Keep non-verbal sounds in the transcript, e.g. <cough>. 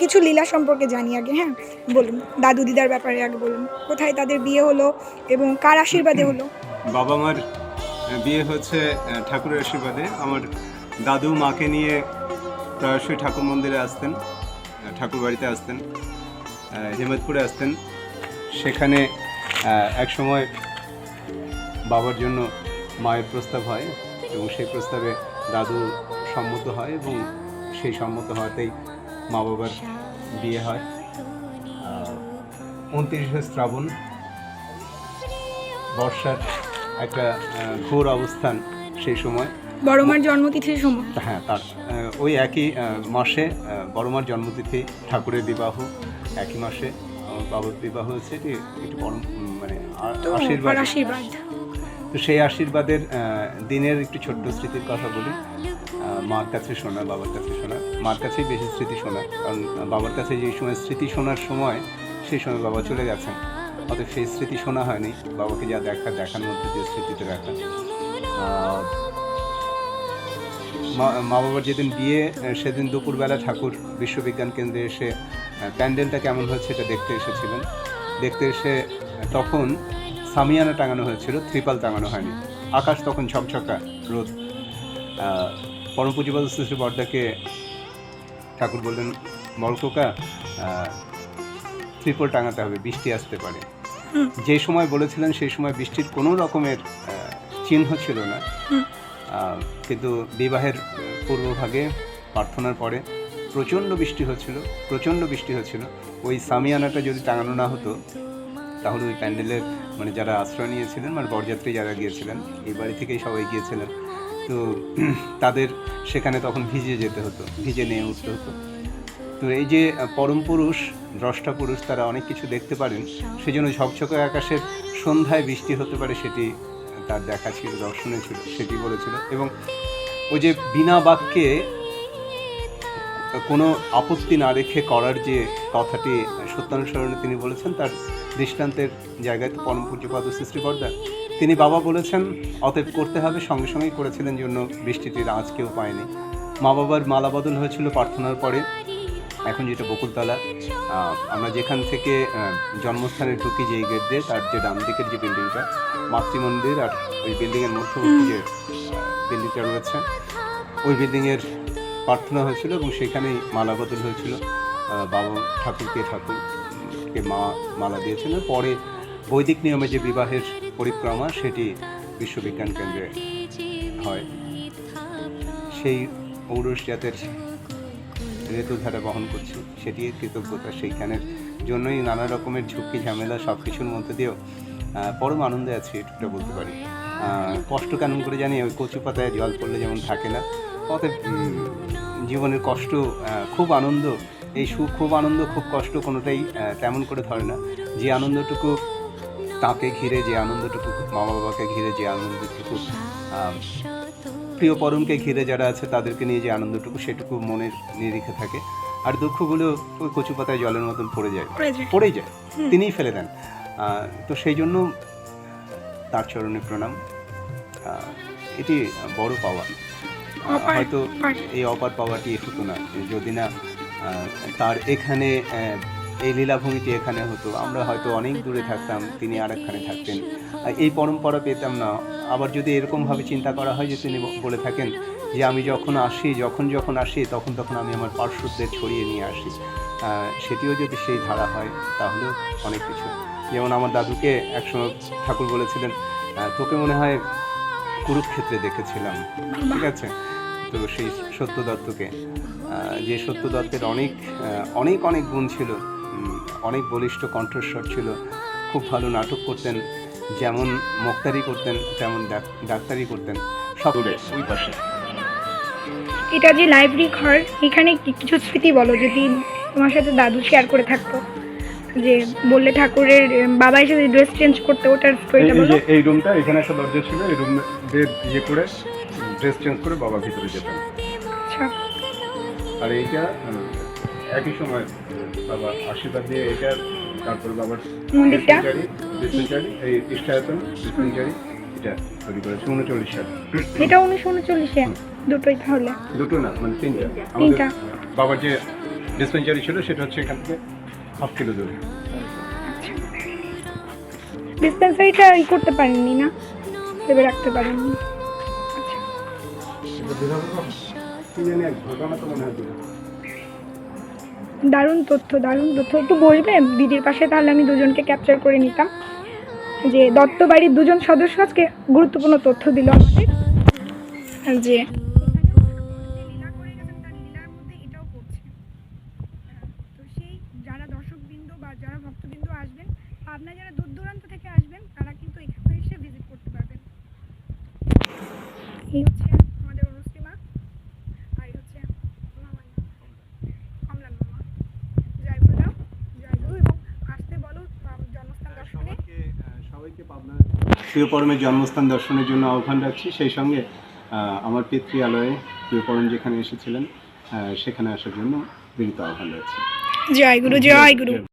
কিছু লীলা সম্পর্কে জানি আগে হ্যাঁ? বলুন, দাদু দিদার ব্যাপারে আগে বলুন। কোথায় তাদের বিয়ে হলো এবং কার আশীর্বাদে হলো? বাবা মার বিয়ে হচ্ছে ঠাকুরের আশীর্বাদে। আমার দাদু মাকে নিয়ে প্রায়শই ঠাকুর মন্দিরে আসতেন ঠাকুর বাড়িতে আসতেন হেমতপুরে আসতেন। সেখানে এক সময় বাবার জন্য মায়ের প্রস্তাব হয় এবং সেই প্রস্তাবে দাদু সম্মত হয় এবং সেই সম্মত হওয়াতেই মা বাবার বিয়ে হয়। উনত্রিশে শ্রাবণ বর্ষার একটা ঘোর অবস্থান সেই সময়। বড় মার জন্মতিথির সময়। হ্যাঁ তার ওই একই মাসে বড়মার জন্মতিথি ঠাকুরের বিবাহ একই মাসে আমার বাবার বিবাহ হচ্ছে এটি একটু বড় মানে আশীর্বাদ। আশীর্বাদ। তো সেই আশীর্বাদের দিনের একটু ছোট্ট স্মৃতির কথা বলি। মার কাছে শোনা, বাবার কাছে শোনা। মার কাছেই বেশি স্মৃতি শোনা। কারণ বাবার কাছে যে সময় স্মৃতি শোনার সময়, সেই সময় বাবা চলে গেছেন। অতএব সেই স্মৃতি শোনা হয়নি। বাবাকে যা দেখা, দেখার মধ্যে দিয়ে স্মৃতিতে মা মা বাবার যেদিন বিয়ে সেদিন দুপুরবেলা ঠাকুর বিশ্ববিজ্ঞান কেন্দ্রে এসে প্যান্ডেলটা কেমন হয়েছে এটা দেখতে এসেছিলেন। দেখতে এসে, তখন সামিয়ানা টাঙানো হয়েছিল, ত্রিপাল টাঙানো হয়নি। আকাশ তখন ঝকঝকা রোদ। আহ, পরম পুঁজিবাদ শ্রী বর্দাকে ঠাকুর বললেন বড়কোকা ত্রিপল টাঙাতে হবে বৃষ্টি আসতে পারে। যে সময় বলেছিলেন সেই সময় বৃষ্টির কোনো রকমের চিহ্ন ছিল না। কিন্তু বিবাহের পূর্বভাগে প্রার্থনার পরে প্রচণ্ড বৃষ্টি হচ্ছিল প্রচণ্ড বৃষ্টি হচ্ছিল। ওই সামিয়ানাটা যদি টাঙানো না হতো তাহলে ওই প্যান্ডেলের মানে যারা আশ্রয় নিয়েছিলেন মানে বরযাত্রী যারা গিয়েছিলেন এই বাড়ি থেকেই সবাই গিয়েছিলেন। তো <clears throat> তাদের সেখানে তখন ভিজে যেতে হতো ভিজে নিয়ে উঠতে হতো। তো এই যে পরম পুরুষ, দ্রষ্টা পুরুষ তারা অনেক কিছু দেখতে পারেন, সেজন্য ঝকঝকে আকাশের সন্ধ্যায় বৃষ্টি হতে পারে সেটি তার দেখা ছিল, দর্শনে ছিল, সেটি বলেছিল। এবং ওই যে বিনা বাক্যে কোনো আপত্তি না রেখে করার যে কথাটি সত্যানুসরণে তিনি বলেছেন, তার দৃষ্টান্তের জায়গায় তো পরম পূজ্যপাদ সৃষ্টিকর্তা তিনি বাবা বলেছেন, অতএব করতে হবে, সঙ্গে সঙ্গেই করেছিলেন, জন্য বৃষ্টিটির আজ কেউ পায়নি। মা বাবার মালা বদল হয়েছিল প্রার্থনার পরে। এখন যেটা বকুলতলা আমরা যেখান থেকে জন্মস্থানে ঢুকি যে গেট দিয়ে, তার যে ডান দিকের যে বিল্ডিংটা, মাতৃমন্দির আর ওই বিল্ডিংয়ের মধ্যবর্তী যে বিল্ডিংটা রয়েছে, ওই বিল্ডিংয়ের প্রার্থনা হয়েছিল এবং সেখানেই মালা বদল হয়েছিল। বাবা ঠাকুরকে ঠাকুরকে মা, মালা দিয়েছিল পরে বৈদিক নিয়মে যে বিবাহের পরিক্রমা, সেটি বিশ্ববিজ্ঞান কেন্দ্রে হয়। সেই ঔরস জাতের ঋতুধারা বহন করছি সেটি কৃতজ্ঞতা। সেইখানের জন্যই নানা রকমের ঝুঁকি, ঝামেলা সব কিছুর মধ্যে দিয়েও পরম আনন্দে আছি, এটুকুটা বলতে পারি। কষ্ট কেমন করে জানি, ওই কচু পাতায় জল পড়লে যেমন থাকে না, অতএব জীবনের কষ্ট খুব আনন্দ, এই সুখ, খুব আনন্দ, খুব কষ্ট কোনোটাই তেমন করে ধরে না। যে আনন্দটুকু তাকে ঘিরে যে আনন্দটুকু মা বাবাকে ঘিরে যে আনন্দটুকু প্রিয় পরমকে ঘিরে যারা আছে তাদেরকে নিয়ে যে আনন্দটুকু সেটুকু মনের নিরিখে থাকে। আর দুঃখগুলো ওই কচু পাতায় জলের মতন পড়ে যায়। পড়ে যায়। পড়েই যায়। তিনিই ফেলে দেন। তো সেই জন্য তার চরণে প্রণাম। এটি বড় পাওয়া হয়তো এই অপার পাওয়াটি হতো না। যদি না তার এখানে এই লীলাভূমিটি এখানে হতো। আমরা হয়তো অনেক দূরে থাকতাম, তিনি আরেকখানে থাকতেন। এই পরম্পরা পেতাম না। আবার যদি এরকমভাবে চিন্তা করা হয় যে তিনি বলে থাকেন যে আমি যখন আসি, যখন যখন আসি, তখন তখন আমি আমার পার্শ্বদের ছড়িয়ে নিয়ে আসি। সেটিও যদি সেই ধারা হয় তাহলেও অনেক কিছু। যেমন আমার দাদুকে একসময় ঠাকুর বলেছিলেন তোকে মনে হয় কুরুক্ষেত্রে দেখেছিলাম। ঠিক আছে? তো সেই সত্য দত্তকে যে সত্য দত্তের অনেক অনেক অনেক গুণ ছিল অনেক বলিষ্ঠ কণ্ঠস্বর ছিল। খুব ভালো নাটক করতেন যেমন মোক্তারি করতেন তেমন ডাক্তারি করতেন। সব ওই পাশে। এটা যে লাইব্রেরি ঘর এখানে কিছু স্মৃতি বলো যদি তোমার সাথে দাদু শেয়ার করে থাকতো? যে বললে ঠাকুরের বাবা এসে ড্রেস চেঞ্জ করতে ওটার স্টোরিটা বলো। এই রুমটা এখানে একটা দরজা ছিল এই রুম ইয়ে করে ড্রেস চেঞ্জ করে বাবা ভিতরে যেতেন। আচ্ছা। আর এইটা একই সময় বাবা আশীর্বাদ দিয়ে এটা তারপর বাবার এই ইষ্টায়তন ডিসপেন্সারি এটা তৈরি করেছে উনচল্লিশ সালে। এটা উনিশশো উনচল্লিশে? দুটোই তাহলে। দুটো না মানে তিনটা। তিনটা। বাবার যে ডিসপেন্সারি ছিল সেটা হচ্ছে এখান থেকে হাফ কিলো দূরে। ডিসপেন্সারিটা ই করতে পারেননি না? ভেবে রাখতে পারেননি। আচ্ছা। কি জানি এক ঘটনা তো মনে হয়। দারুণ তথ্য দারুণ তথ্য। একটু বলবেন দিদির পাশে তাহলে আমি দুজনকে ক্যাপচার করে নিতাম। যে দত্ত বাড়ির দুজন সদস্য আজকে গুরুত্বপূর্ণ তথ্য দিল আমাদের। যে যারা ভক্তবৃন্দ আসবেন, আপনারা যারা দূর দূরান্ত থেকে আসবেন, তারা কিন্তু এখানে এসে ভিজিট করতে পারবেন। এই হচ্ছে আমাদের অনুশ্রী মা আর এই হচ্ছে মামার নাম কমলান মামা জয় গুরু জয় গুরু এবং আসতে বলো আহ, জন্মস্থান দর্শনে সবাইকে আহ, সবাইকে পাবনার প্রিয় পরমের জন্মস্থান দর্শনের জন্য আহ্বান রাখছি। সেই সঙ্গে আমার পিতৃয়ালয়ে প্রিয়পরম যেখানে এসেছিলেন সেখানে আসার জন্য বিনীত আহ্বান রাখছি। জয় গুরু জয় গুরু।